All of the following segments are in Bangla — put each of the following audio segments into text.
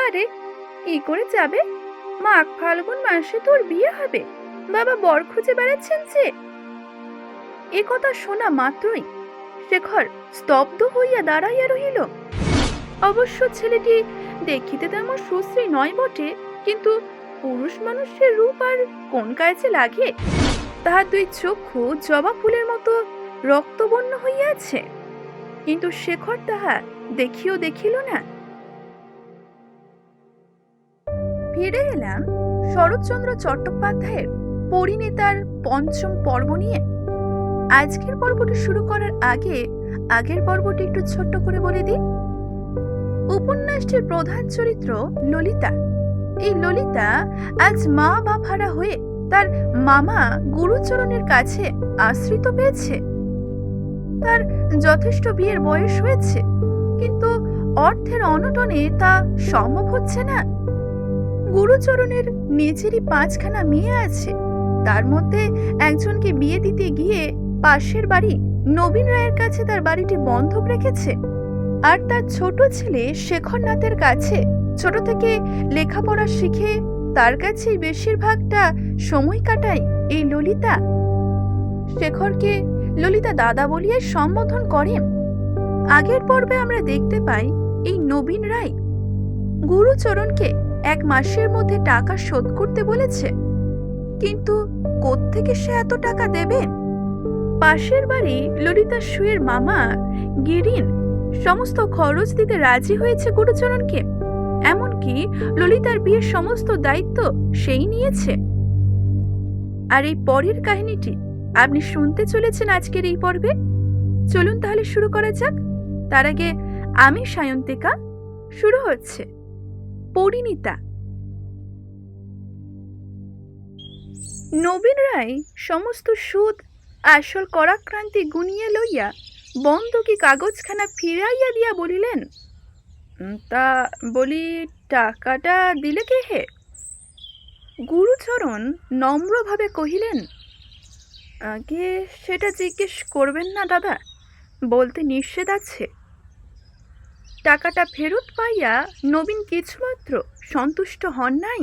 বারে কি করে যাবে? মাঘ ফাল্গুন মাসে তোর বিয়ে হবে। বাবা বর খুঁজে বেড়াচ্ছেন যে। এ কথা শোনা মাত্রই শেখর স্তব্ধ হইয়া দাঁড়াইয়া রহিল। অবশ্য ছেলেটি দেখিতে তেমন সুশ্রী নয় বটে, কিন্তু পুরুষ মানুষের রূপ আর কোন কাজে লাগে, তাহার দুই চক্ষু জবা ফুলের মতো রক্তবর্ণ হইয়াছে। কিন্তু শেখর তাহা দেখিও দেখিল না। ফিরে এলাম শরৎচন্দ্র চট্টোপাধ্যায়ের পরিণীতার পঞ্চম পর্ব নিয়ে? আজকের পর্বটি শুরু করার আগে, আগের পর্বটি একটু ছোট্ট করে বলে দিই। উপন্যাসটির প্রধান চরিত্র ললিতা। এই ললিতা আজ মা বা ভাড়া হয়ে তার মামা গুরুচরণের কাছে আশ্রিত পেয়েছে। তার যথেষ্ট বিয়ের বয়স হয়েছে, কিন্তু অর্থের অনটনে তা সম্ভব হচ্ছে না। গুরুচরণের নিজেরই পাঁচখানা মেয়ে আছে। তার মধ্যে একজনকে বিয়ে দিতে গিয়ে পাশের বাড়ি নবীন রায়ের কাছে তার বাড়িটি বন্ধক রেখেছে। আর তার ছোট ছেলে শেখরনাথের কাছে ছোট থেকে লেখাপড়া শিখে তার কাছেই বেশিরভাগটা সময় কাটায় এই ললিতা। শেখরকে ললিতা দাদা বলিয়ে সম্বোধন করেন আগের পর্বে আমরা দেখতে পাই এই নবীন রায় গুরুচরণকে এক মাসের মধ্যে টাকা শোধ করতে বলেছে। কিন্তু কোত্থেকে সে এত টাকা দেবে? পাশের বাড়ি ললিতা সুয়ের মামা, গিরিন, সমস্ত খরচ দিতে রাজি হয়েছে গুরুচরণকে এমনকি ললিতার বিয়ের সমস্ত দায়িত্ব সেই নিয়েছে। আর এই পরের কাহিনীটি আপনি শুনতে চলেছেন আজকের এই পর্বে? চলুন তাহলে শুরু করা যাক। তার আগে আমি সায়ন্তিকা, শুরু হচ্ছে। পরিণীতা। নবীন রায় সমস্ত সুদ, আসল করাক্রান্তি গুনিয়ে লইয়া বন্ধকি কাগজখানা ফিরাইয়া দিয়া বলিলেন তা বলি টাকাটা দিলে কে হে? গুরুচরণ নম্রভাবে কহিলেন, আগে সেটা জিজ্ঞেস করবেন না দাদা, বলতে নিষেধ আছে। টাকাটা ফেরত পাইয়া নবীন কিছুমাত্র সন্তুষ্ট হন নাই।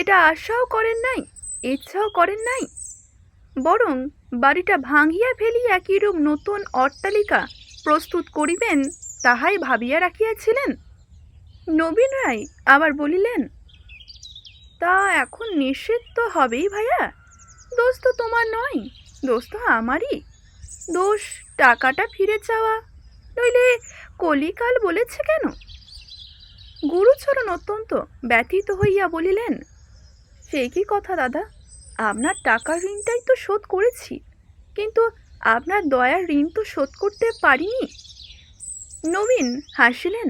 এটা আশাও করেন নাই, ইচ্ছাও করেন নাই। বরং বাড়িটা ভাঙিয়া ফেলিয়া কিরূপ নতুন অট্টালিকা প্রস্তুত করিবেন তাহাই ভাবিয়া রাখিয়াছিলেন। নবীন রায় আবার বলিলেন, তা এখন নিষেধ তো হবেই ভাইয়া। দোষ তো তোমার নয়, দোষ তো আমারই। দোষ টাকাটা ফিরে চাওয়া, নইলে কলিকাল বলেছে কেন? গুরুচরণ অত্যন্ত ব্যথিত হইয়া বলিলেন, সে কি কথা দাদা? আপনার টাকার ঋণটাই তো শোধ করেছি, কিন্তু আপনার দয়ার ঋণ তো শোধ করতে পারিনি। নবীন হাসিলেন,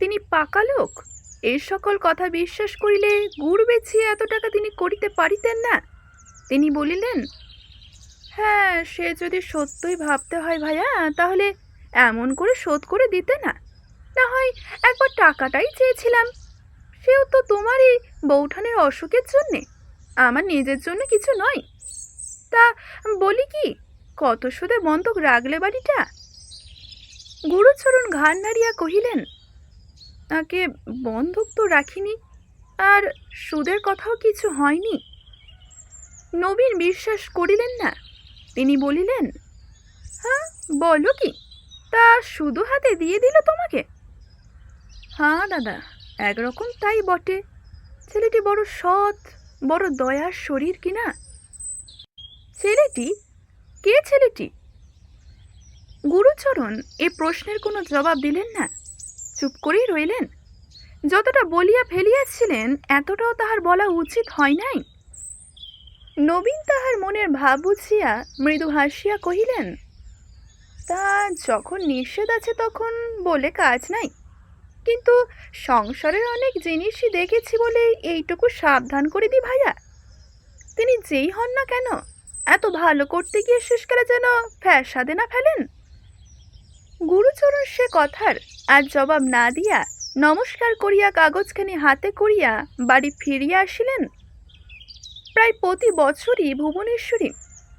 তিনি পাকা লোক এই সকল কথা বিশ্বাস করিলে গুড় বেছিয়ে এত টাকা তিনি করিতে পারিতেন না। তিনি বলিলেন হ্যাঁ সে যদি সত্যই ভাবতে হয় ভাইয়া, তাহলে এমন করে শোধ করে দিতে না। না হয় একবার টাকাটাই চেয়েছিলাম। সেও তো তোমার এই বৌঠানের অসুখের জন্যে, আমার নিজের জন্য কিছু নয়। তা বলি কি, কত সুদে বন্ধক রাগলে বাড়িটা? গুরুচরণ ঘাড় নাড়িয়া কহিলেন, তাকে বন্ধক তো রাখিনি, আর সুদের কথাও কিছু হয়নি। নবীন বিশ্বাস করিলেন না, তিনি বলিলেন হ্যাঁ বলো কি তা শুধু হাতে দিয়ে দিল তোমাকে? হ্যাঁ দাদা, একরকম তাই বটে। ছেলেটি বড় সৎ, বড় দয়ার শরীর কিনা ছেলেটি? কে ছেলেটি? গুরুচরণ, এ প্রশ্নের কোনো জবাব দিলেন না। চুপ করেই রইলেন। যতটা বলিয়া ফেলিয়াছিলেন, এতটাও তাহার বলা উচিত হয় নাই। নবীন তাহার মনের ভাব বুঝিয়া মৃদু হাসিয়া কহিলেন তা যখন নিষেধ আছে তখন বলে কাজ নাই। কিন্তু সংসারের অনেক জিনিসই দেখেছি বলে এইটুকু সাবধান করে দি ভাইয়া। তিনি যেই হন না কেন, এত ভালো করতে গিয়ে শেষকালে যেন ফ্যাসাদে না ফেলেন। গুরুচরণ সে কথার আর জবাব না দিয়া নমস্কার করিয়া কাগজখানি হাতে করিয়া বাড়ি ফিরিয়া আসিলেন। প্রায় প্রতি বছরই ভুবনেশ্বরী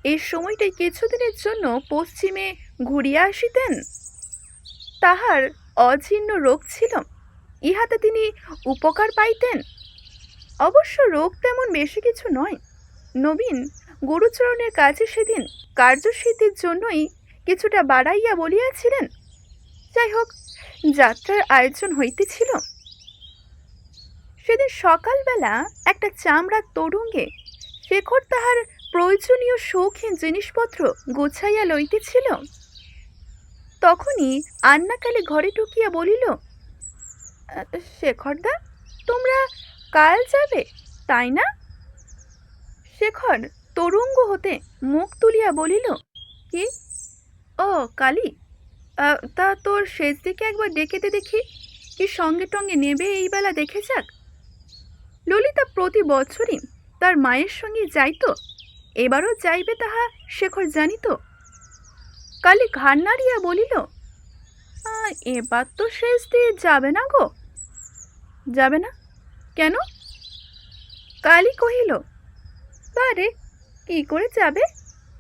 এই সময়টাই কিছুদিনের জন্য পশ্চিমে ঘুরিয়া আসিতেন। তাহার অজীর্ণ রোগ ছিল, ইহাতে তিনি উপকার পাইতেন। অবশ্য রোগ তেমন বেশি কিছু নয়। নবীন গুরুচরণের কাছে সেদিন কার্যসিদ্ধির জন্যই কিছুটা বাড়াইয়া বলিয়াছিলেন, যাই হোক, যাত্রার আয়োজন হইতেছিল। সেদিন সকালবেলা একটা চামড়ার তরুঙ্গে শেখর তাহার প্রয়োজনীয় শৌখিন জিনিসপত্র গুছাইয়া লইতেছিল। তখনই আন্নাকালে ঘরে ঢুকিয়া বলিল "আহ, শেখরদা তোমরা কাল যাবে তাই না? শেখর তরুঙ্গ হতে মুখ তুলিয়া বলিল কি? ও কালি তা তোর শেষ দিকে একবার ডেকে দে দেখি কি সঙ্গে টঙ্গে নেবে এই বেলা দেখে যাক। ললিতা প্রতি বছরই তার মায়ের সঙ্গে যাইতো এবারও যাইবে তাহা শেখর জানিত। কালি ঘাড় নাড়িয়া বলিল "আহ, এবার তো শেষ দিয়ে যাবে না গো। যাবে না? কেন? কালি কহিল বারে কি করে যাবে?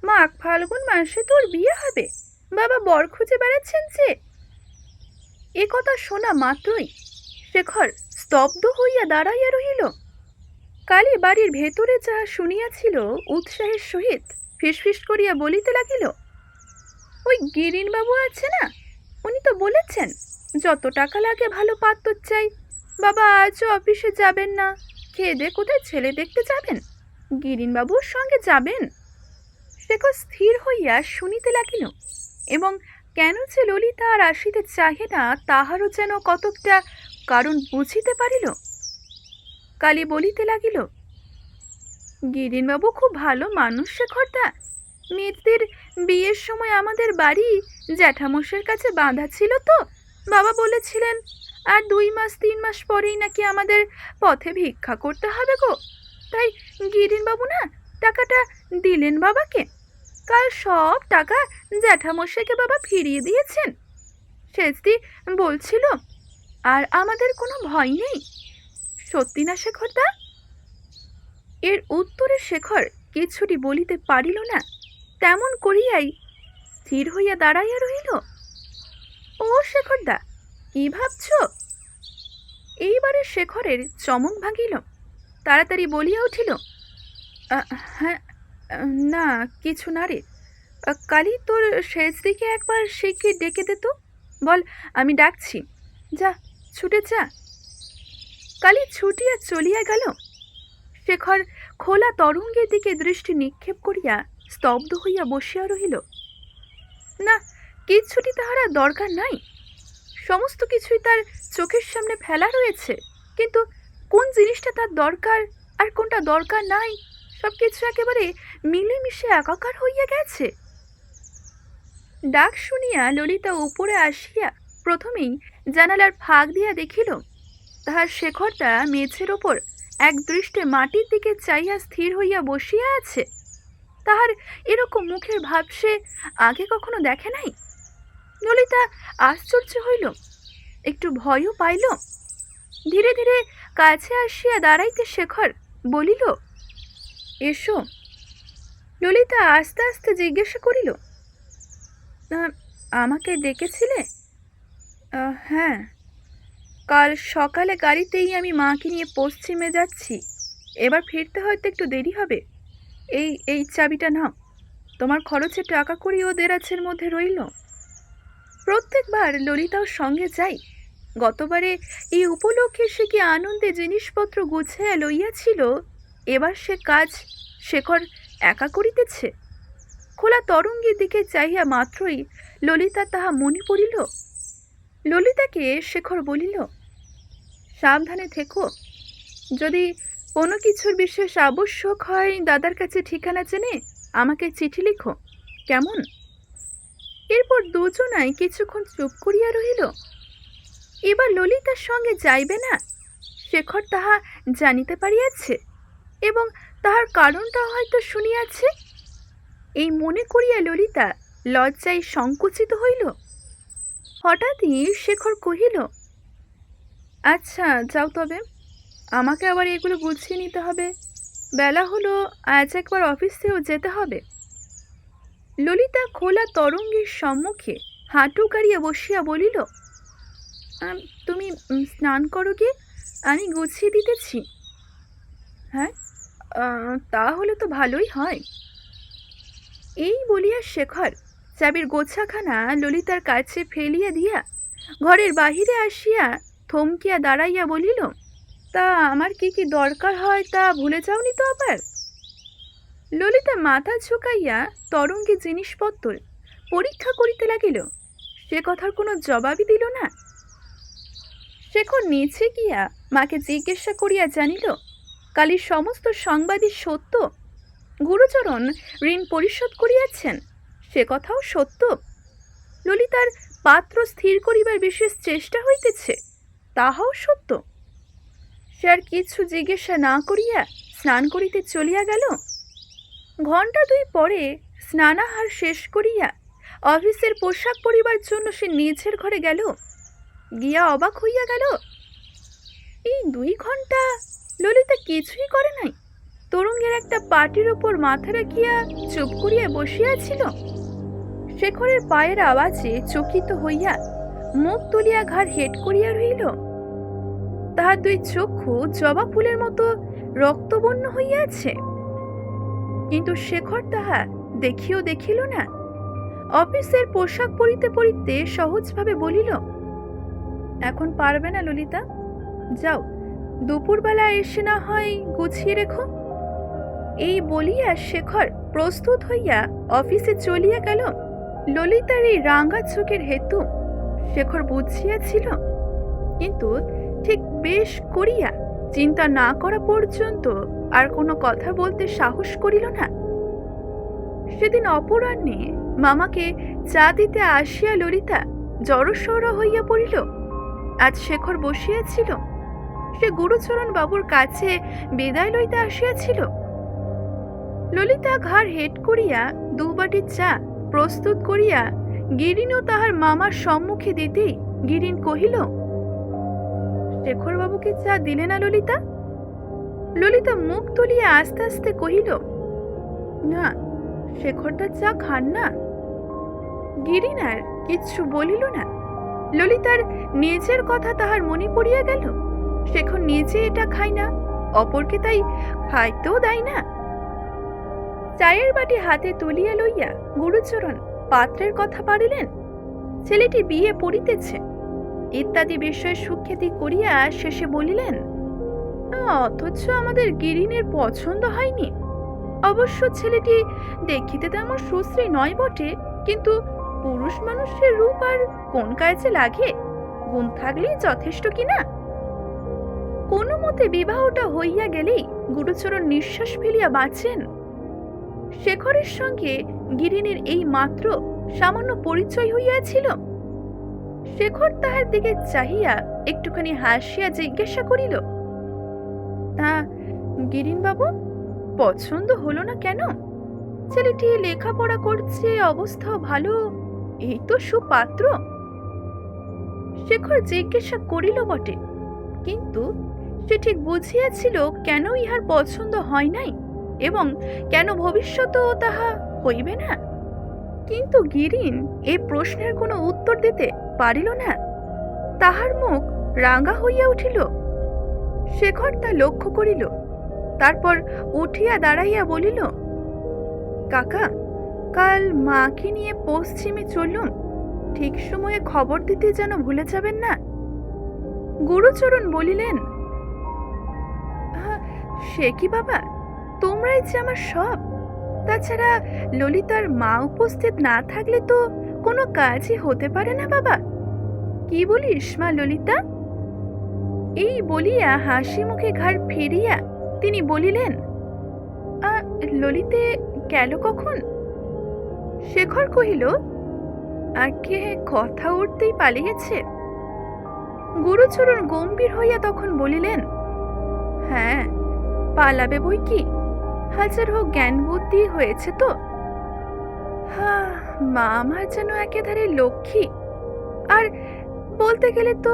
মাঘ ফাল্গুন মাসে তোর বিয়ে হবে। বাবা বর খুঁজে বেড়াচ্ছেন যে। এ কথা শোনা মাত্রই শেখর স্তব্ধ হইয়া দাঁড়াইয়া রহিল। কালী বাড়ির ভেতরে যাহা শুনিয়াছিল উৎসাহের সহিত ফিসফিস করিয়া বলিতে লাগিল ওই গিরিনবাবু আছে না? উনি তো বলেছেন, যত টাকা লাগে ভালো পাত্র চাই। বাবা, আজও অফিসে যাবেন না। খেয়ে কোথায় ছেলে দেখতে যাবেন? গিরিনবাবুর সঙ্গে যাবেন? শেখর স্থির হইয়া শুনিতে লাগিল, এবং কেন যে ললিতা আর আসিতে চাহে না, তাহারও যেন কতকটা কারণ বুঝিতে পারিল। কালী বলিতে লাগিল, গিরিনবাবু খুব ভালো মানুষ শেখরদা মেয়েদের বিয়ের সময় আমাদের বাড়ি জ্যাঠামশের কাছে বাঁধা ছিল তো। বাবা বলেছিলেন, আর দুই মাস, তিন মাস পরেই নাকি আমাদের পথে ভিক্ষা করতে হবে গো। তাই গিরিনবাবু না টাকাটা দিলেন বাবাকে। কাল সব টাকা জ্যাঠামশাইকে বাবা ফিরিয়ে দিয়েছেন। শেষদি বলছিল, আর আমাদের কোনো ভয় নেই। সত্যি না শেখরদা? এর উত্তরে শেখর কিছুটি বলিতে পারিল না। তেমন করিয়াই স্থির হইয়া দাঁড়াইয়া রহিল। ও শেখরদা, কি ভাবছ? এইবারে শেখরের চমক ভাঙিল। তাড়াতাড়ি বলিয়া উঠিল হ্যাঁ না, কিছু না রে। কালি তোর শেষ দিকে একবার শিগগির ডেকে দে তো। বল, আমি ডাকছি। যা, ছুটে যা। কালি ছুটিয়া চলিয়া গেল। শেখর খোলা তরঙ্গের দিকে দৃষ্টি নিক্ষেপ করিয়া স্তব্ধ হইয়া বসিয়া রহিল। না কিচ্ছুটি তাহার আর দরকার নাই। সমস্ত কিছুই তার চোখের সামনে ফেলা রয়েছে। কিন্তু কোন জিনিসটা তার দরকার আর কোনটা দরকার নাই সব কিছু একেবারে মিলেমিশে একাকার হইয়া গেছে। ডাক শুনিয়া ললিতা উপরে আসিয়া প্রথমেই জানালার ফাঁক দিয়া দেখিল, তাহার শেখরটা মেঝের ওপর এক দৃষ্টে মাটির দিকে চাইয়া স্থির হইয়া বসিয়া আছে। তাহার এরকম মুখের ভাব সে আগে কখনো দেখে নাই? ললিতা আশ্চর্য হইল একটু ভয়ও পাইল। ধীরে ধীরে কাছে আসিয়া দাঁড়াইতে শেখর বলিল এসো। ললিতা আস্তে আস্তে জিজ্ঞাসা করিল "আহ, আমাকে ডেকেছিলে? হ্যাঁ। কাল সকালে গাড়িতেই আমি মাকে নিয়ে পশ্চিমে যাচ্ছি। এবার ফিরতে হয়তো একটু দেরি হবে। এই এই চাবিটা নাও। তোমার খরচে টাকা করি ও দেরাজের মধ্যে রইল। প্রত্যেকবার ললিতাও সঙ্গে যাই গতবারে এই উপলক্ষে সে কি আনন্দে জিনিসপত্র গুছিয়ে লইয়াছিল? এবার সে কাজ শেখর একা করিতেছে? খোলা তরঙ্গের দিকে চাহিয়া মাত্রই ললিতা তাহা মনে পড়িল। ললিতাকে শেখর বলিল, সাবধানে থেকো। যদি কোনো কিছুর বিশেষ আবশ্যক হয় দাদার কাছে ঠিকানা জেনে? আমাকে চিঠি লিখো। কেমন? এরপর দুজনাই কিছুক্ষণ চুপ করিয়া রহিল। এবার ললিতার সঙ্গে যাইবে না? শেখর তাহা জানিতে পারিয়াছে এবং তাহার কারণটা হয়তো শুনিয়াছে? এই মনে করিয়া ললিতা লজ্জায় সংকুচিত হইল। হঠাৎই শেখর কহিল আচ্ছা যাও তবে। আমাকে আবার এগুলো গুছিয়ে নিতে হবে। বেলা হলো, আজ একবার অফিসেও যেতে হবে। ললিতা খোলা তরঙ্গের সম্মুখে হাঁটু গাড়িয়া বসিয়া বলিল তুমি স্নান করো কি আমি গুছিয়ে দিতেছি। হ্যাঁ তাহলে তো ভালোই হয়। এই বলিয়া শেখর চাবির গোছাখানা ললিতার কাছে ফেলিয়া দিয়া ঘরের বাহিরে আসিয়া থমকিয়া দাঁড়াইয়া বলিল তা আমার কি কি দরকার হয় তা ভুলে যাওনি তো আবার? ললিতা মাথা ঝুঁকাইয়া তরঙ্গে জিনিসপত্র পরীক্ষা করিতে লাগিল। সে কথার কোনো জবাবই দিল না। শেখর নিচে গিয়া মাকে জিজ্ঞাসা করিয়া জানিল কালীর সমস্ত সংবাদই সত্য? গুরুচরণ ঋণ পরিশোধ করিয়াছেন? সে কথাও সত্য? ললিতার পাত্র স্থির করিবার বিশেষ চেষ্টা হইতেছে? তাহাও সত্য? সে আর কিছু জিজ্ঞাসা না করিয়া স্নান করিতে চলিয়া গেল। ঘণ্টা দুই পরে স্নানাহার শেষ করিয়া অফিসের পোশাক পরিবার জন্য সে নিজের ঘরে গেল। গিয়া অবাক হইয়া গেল, এই দুই ঘণ্টা ললিতা কিছুই করে নাই। তরঙ্গের একটা পাটির ওপর মাথা রাখিয়া চুপ করিয়া বসিয়াছিল শেখরের পায়ের আওয়াজে চকিত হইয়া মুখ তুলিয়া ঘাড় হেট করিয়া রহিল তাহার দুই চক্ষু জবা ফুলের মতো রক্তবন্য হইয়াছে। কিন্তু শেখর তাহা দেখিও দেখিল না। অফিসের পোশাক পরিতে পরিতে সহজভাবে বলিল, এখন পারবে না ললিতা, যাও, দুপুরবেলা এসে না হয় গুছিয়ে রেখো। এই বলিয়া শেখর প্রস্তুত হইয়া অফিসে চলিয়া গেল। ললিতার এই রাঙা চোখের হেতু শেখর বুঝিয়াছিল কিন্তু ঠিক বেশ করিয়া চিন্তা না করা পর্যন্ত আর কোনো কথা বলতে সাহস করিল না। সেদিন অপরাহ্নে মামাকে চা দিতে আসিয়া ললিতা জড়সড় হইয়া পড়িল। আজ শেখর বসিয়াছিল। সে গুরুচরণ বাবুর কাছে বিদায় লইতে আসিয়াছিল। ললিতা ঘাড় হেট করিয়া দুবাটি চা প্রস্তুত করিয়া গিরিনও তাহার মামার সম্মুখে দিতেই গিরিন কহিল শেখর বাবুকে চা দিলে না ললিতা? ললিতা মুখ তুলিয়া আস্তে আস্তে কহিল, না, শেখরদা চা খান না। গিরিন আর কিচ্ছু বলিল না। ললিতার নিজের কথা তাহার মনে পড়িয়া গেল, শেখর নিজে এটা খায় না, অপরকে তাই খাইতেও দেয় না। চায়ের বাটি হাতে তুলিয়া লইয়া গুরুচরণ পাত্রের কথা পারিলেন ছেলেটি বিয়ে পড়িতেছে। ইত্যাদি বিষয়ে সুখ্যাতি করিয়া শেষে বলিলেন "আ, অথচ আমাদের গিরিনের পছন্দ হয়নি। অবশ্য ছেলেটি দেখিতে তেমন সুশ্রী নয় বটে কিন্তু পুরুষ মানুষের রূপ আর কোন কাজে লাগে? গুণ থাকলেই যথেষ্ট কিনা কোনো মতে বিবাহটা হইয়া গেলেই গুরুচরণ নিঃশ্বাস ফেলিয়া বাঁচেন। শেখরের সঙ্গে গিরিনের এই মাত্র সামান্য পরিচয় হইয়াছিল। শেখর তাহার দিকে চাহিয়া একটুখানি হাসিয়া জিজ্ঞাসা করিল, তা গিরিন বাবু পছন্দ হলো না কেন? ছেলেটি লেখাপড়া করছে, অবস্থাও ভালো, এই তো সুপাত্র। শেখর জিজ্ঞাসা করিল বটে, কিন্তু সে ঠিক বুঝিয়াছিল কেন ইহার পছন্দ হয় নাই এবং কেন ভবিষ্যতেও তাহা হইবে না? কিন্তু গিরিন এ প্রশ্নের কোনো উত্তর দিতে পারিল না। তাহার মুখ রাঙা হইয়া উঠিল। শেখর তা লক্ষ্য করিল তারপর উঠিয়া দাঁড়াইয়া বলিল কাকা কাল মাকে নিয়ে পশ্চিমে চলুম ঠিক সময়ে খবর দিতে যেন ভুলে যাবেন না? গুরুচরণ বলিলেন "আহা, সে কি বাবা? তোমরাই যে আমার সব তাছাড়া ললিতার মা উপস্থিত না থাকলে তো কোনো কাজই হতে পারে না, বাবা। কি বলিস, মা ললিতা? এই বলিয়া হাসি মুখে ঘাড় ফিরিয়া তিনি বলিলেন ললিতে গেল কখন? শেখর কহিল আগে কথা উঠতেই পালিয়েছে? গুরুচরণ গম্ভীর হইয়া তখন বলিলেন হ্যাঁ পালাবে বই কি? হাজার হোক জ্ঞান বুদ্ধি হয়েছে তো। হা মা আমার যেন একেবারে লক্ষ্মী। আর বলতে গেলে তো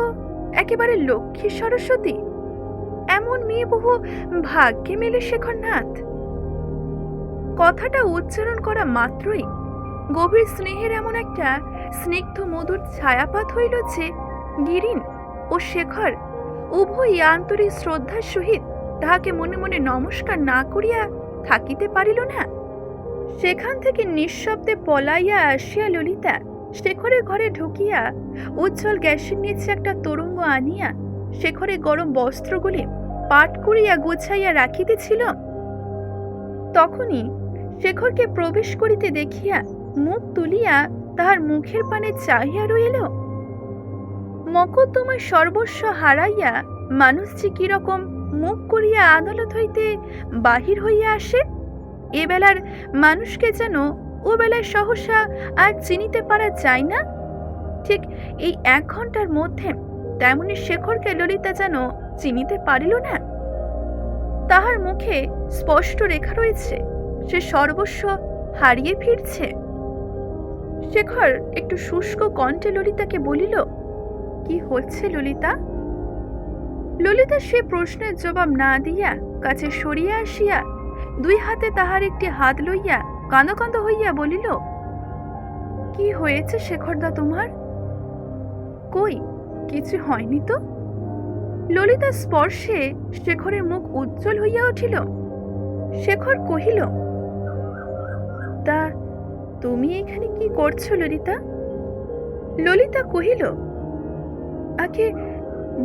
একেবারে লক্ষ্মী সরস্বতী। এমন মেয়ে বহু ভাগ্যে মেলে শেখরনাথ কথাটা উচ্চারণ করা মাত্রই গভীর স্নেহের এমন একটা স্নিগ্ধ মধুর ছায়াপাত হইল যে গিরিন ও শেখর উভয়ই আন্তরিক শ্রদ্ধার সহিত তাহাকে মনে মনে নমস্কার না করিয়া থাকিতে পারিল না। সেখান থেকে নিঃশব্দে পলাইয়া আসিয়া ললিতা শেখরের ঘরে ঢুকিয়া উজ্জ্বল গ্যাসের নিচে একটা তরঙ্গ আনিয়া শেখরে গরম বস্ত্রগুলি পাট করিয়া গুছাইয়া রাখিতেছিল। তখনই শেখরকে প্রবেশ করিতে দেখিয়া মুখ তুলিয়া তাহার মুখের পানে চাহিয়া রইল মকদ্দমার সর্বস্ব হারাইয়া মানুষ যে কীরকম মুখ করিয়া আদালত হইতে বাহির হইয়া আসে। এ বেলার মানুষকে যেন ও বেলায় সহসা আর চিনিতে পারা যায় না। ঠিক এই এক ঘণ্টার মধ্যে তেমনি শেখরকে ললিতা যেন চিনিতে পারিল না। তাহার মুখে স্পষ্ট রেখা রয়েছে, সে সর্বস্ব হারিয়ে ফিরছে। শেখর একটু শুষ্ক কণ্ঠে ললিতাকে বলিল, কি হচ্ছে ললিতা? ললিতা সে প্রশ্নের জবাব না দিয়া কাছে সরিয়া আসিয়া দুই হাতে তাহার একটি হাত লইয়া কাঁদো কাঁদো হইয়া বলিল, কি হয়েছে শেখরদা তোমার? কই, কিছু হয়নি তো? ললিতা স্পর্শে শেখরের মুখ উজ্জ্বল হইয়া উঠিল। শেখর কহিল, তা তুমি এখানে কি করছ ললিতা? ললিতা কহিল, আগে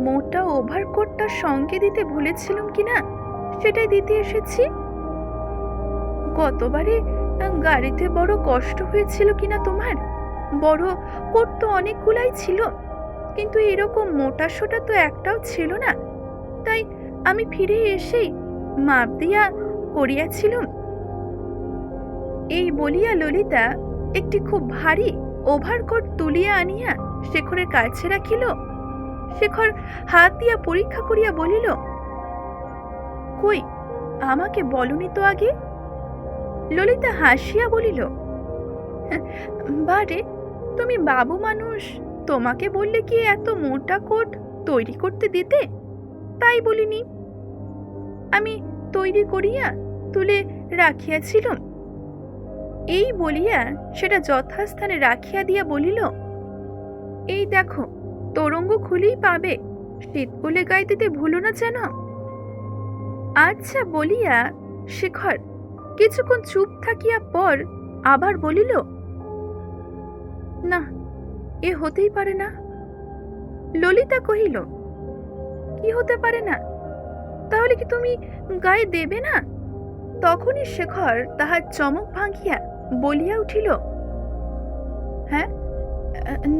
মোটা ওভারকোটটা সঙ্গে দিতে ভুলেছিলাম কিনা, সেটাই দিতে এসেছি। গতবারে গাড়িতে বড় কষ্ট হয়েছিল কিনা তোমার? বড় কোট তো অনেকগুলাই ছিল, কিন্তু এরকম মোটা সোটা তো একটাও ছিল না। তাই আমি ফিরে এসেই মাপ দিয়া করিয়াছিলুম। এই বলিয়া ললিতা একটি খুব ভারী ওভারকোট তুলিয়া আনিয়া শেখরের কাছে রাখিল। শেখর হাত দিয়া পরীক্ষা করিয়া বলিল, কই, আমাকে বলনি তো আগে? ললিতা হাসিয়া বলিল, বারে, তুমি বাবু মানুষ, তোমাকে বললে কি এত মোটা কোট তৈরি করতে দিতে? তাই বলিনি। আমি তৈরি করিয়া তুলে রাখিয়াছিলাম। এই বলিয়া সেটা যথাস্থানে রাখিয়া দিয়া বলিল, এই দেখো তরঙ্গ খুলেই পাবে। শীত বলে গায়ে দিতে ভুলো না যেন। আচ্ছা বলিয়া শেখর, কিছুক্ষণ চুপ থাকিয়া পর আবার বলিল, না, এ হতেই পারে না। ললিতা কহিল, কি হতে পারে না? তাহলে কি তুমি গায়ে দেবে না? তখনই শেখর তাহার চমক ভাঙিয়া বলিয়া উঠিল হ্যাঁ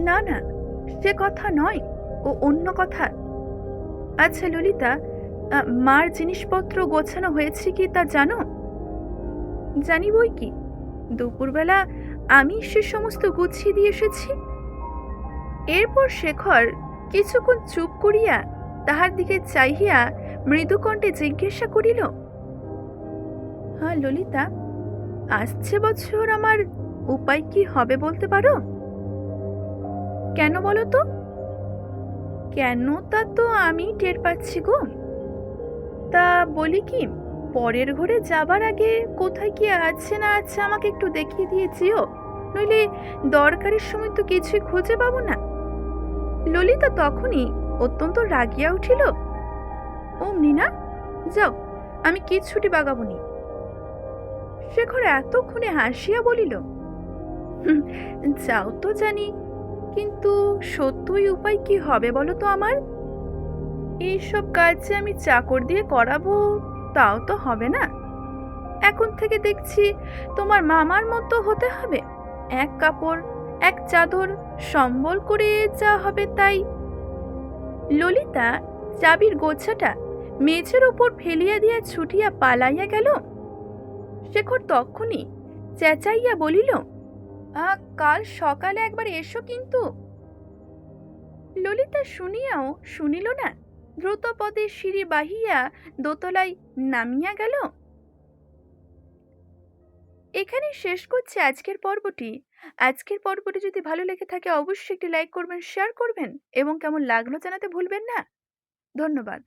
না না সে কথা নয়, ও অন্য কথা। আচ্ছা ললিতা মার জিনিসপত্র গোছানো হয়েছে কি তা জানো? জানি বই কি। দুপুরবেলা আমি সে সমস্ত গুছিয়ে দিয়ে এসেছি। এরপর শেখর কিছুক্ষণ চুপ করিয়া তাহার দিকে চাহিয়া মৃদুকণ্ঠে জিজ্ঞাসা করিল হ্যাঁ ললিতা, আসছে বছর আমার উপায় কি হবে বলতে পারো? কেন বলো তো? কেন তা তো আমি টের পাচ্ছি গো। তা বলি কি, পরের ঘরে যাবার আগে কোথায় কি আছে না আছে আমাকে একটু দেখিয়ে দিয়ে যেও, নইলে দরকারের সময় তো কিছুই খুঁজে পাবো না। ললিতা তখনই অত্যন্ত রাগিয়া উঠিল, অমনি না? যাও, আমি কিচ্ছুটি বাগাবনি। শেখর এতক্ষণে হাসিয়া বলিল যাও তো জানি কিন্তু সত্যই উপায় কি হবে বলো তো আমার? এইসব কাজ যে আমি চাকর দিয়ে করাবো, তাও তো হবে না। এখন থেকে দেখছি তোমার মামার মতো হতে হবে। এক কাপড়, এক চাদর, সম্বল করে যা হবে তাই। ললিতা চাবির গোছাটা মেঝের উপর ফেলিয়া দিয়া ছুটিয়া পালাইয়া গেল। শেখর তখনই চেঁচাইয়া বলিল কাল সকালে একবার এসো কিন্তু। ললিতা শুনিয়াও শুনিল না দ্রুত পদে সিঁড়ি বাহিয়া দোতলায় নামিয়া গেল। এখানে শেষ করছে আজকের পর্বটি। আজকের পর্বটি যদি ভালো লেগে থাকে অবশ্যই একটি লাইক করবেন, শেয়ার করবেন এবং কেমন লাগল জানাতে ভুলবেন না। ধন্যবাদ।